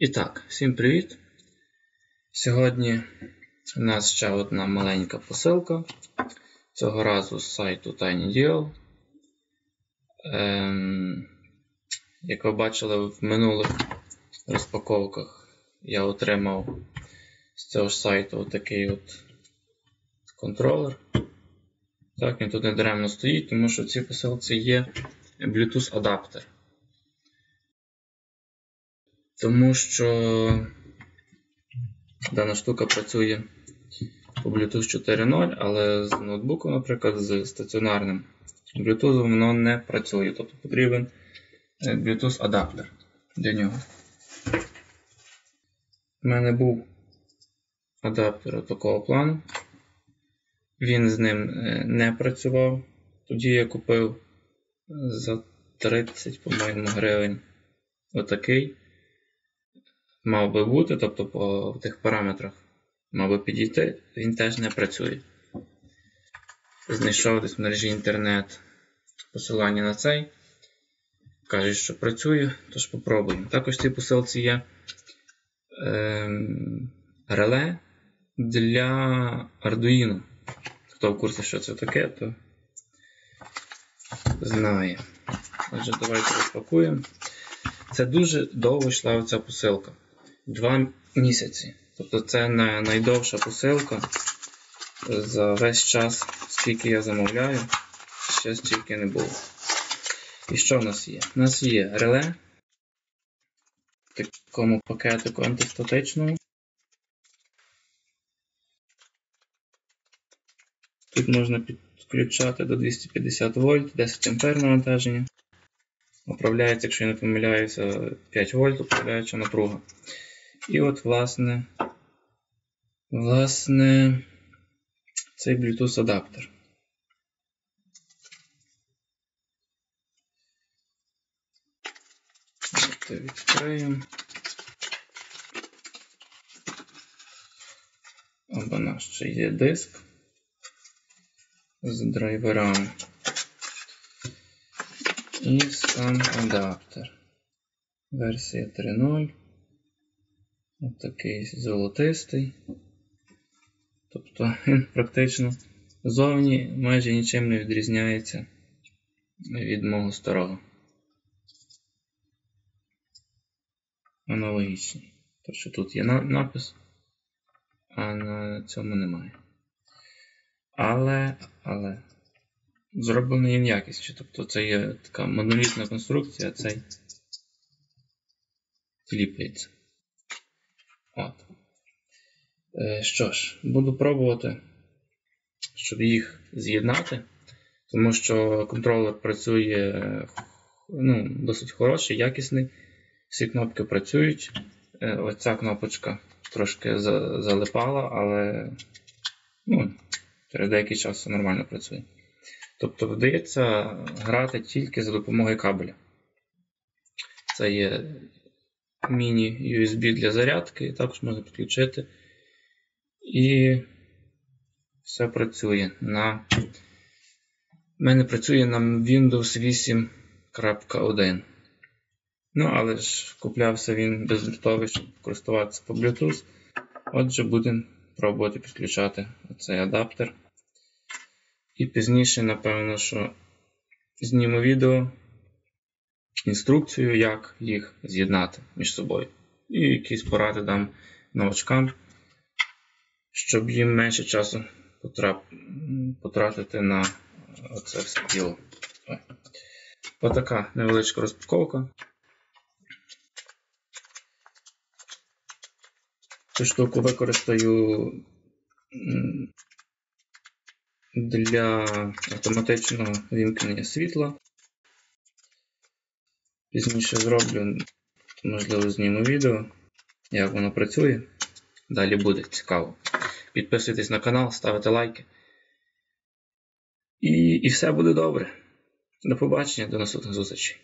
І так, всім привіт! Сьогодні у нас ще одна маленька посилка. Цього разу з сайту TinyDeal. Ем, як ви бачили в минулих розпаковках, я отримав з цього ж сайту отакий от контролер. Так, він тут не даремно стоїть, тому що в цій посилці є Bluetooth адаптер. Тому що дана штука працює по Bluetooth 4.0, але з ноутбуком, наприклад, з стаціонарним Bluetooth воно не працює. Тобто потрібен Bluetooth адаптер для нього. У мене був адаптер такого плану. Він з ним не працював. Тоді я купив за 30, по-моєму, гривень отакий мав би бути, тобто по тих параметрах мав би підійти, він теж не працює. Знайшов десь в мережі інтернет посилання на цей. Каже, що працює, тож попробуємо. Також в цій посилці є е, реле для Arduino. Хто в курсі, що це таке, то знає. Отже, давайте розпакуємо. Це дуже довго йшла ця посилка. Два місяці. Тобто це найдовша посилка за весь час, скільки я замовляю, ще стільки не було. І що в нас є? У нас є реле в такому пакетику антистатичному. Тут можна підключати до 250 вольт, 10 ампер навантаження. Управляється, якщо я не помиляюся, 5 вольт, управляюча напруга. І от, власне, власне, цей Bluetooth адаптер. Давайте відкриємо. Або наш ще є диск з драйверами. І сам адаптер. Версія 3.0. Ось такий золотистий. Тобто він практично зовні майже нічим не відрізняється від мого старого. Аналогічний. Тобто що тут є напис, а на цьому немає. Але, але, зроблений він якість. Тобто це є така монолітна конструкція, а цей ліпається. От. Е, що ж, буду пробувати, щоб їх з'єднати, тому що контролер працює ну, досить хороший, якісний. Всі кнопки працюють. Е, оця кнопочка трошки залипала, але ну, через деякий час все нормально працює. Тобто вдається грати тільки за допомогою кабеля. Це є міні-USB для зарядки, також можна підключити. І все працює. На... У мене працює на Windows 8.1. Ну, але ж куплявся він бездротовий, щоб користуватися по Bluetooth. Отже, будемо пробувати підключати цей адаптер. І пізніше, напевно, що зніму відео інструкцію, як їх з'єднати між собою. І якісь поради дам новачкам, щоб їм менше часу потратити на це все діло. Отака невеличка розпаковка. Цю штуку використаю для автоматичного вімкнення світла. Пізніше зроблю, можливо, зніму відео, як воно працює. Далі буде цікаво. Підписуйтесь на канал, ставте лайки. І, І все буде добре. До побачення, до наступних зустрічей.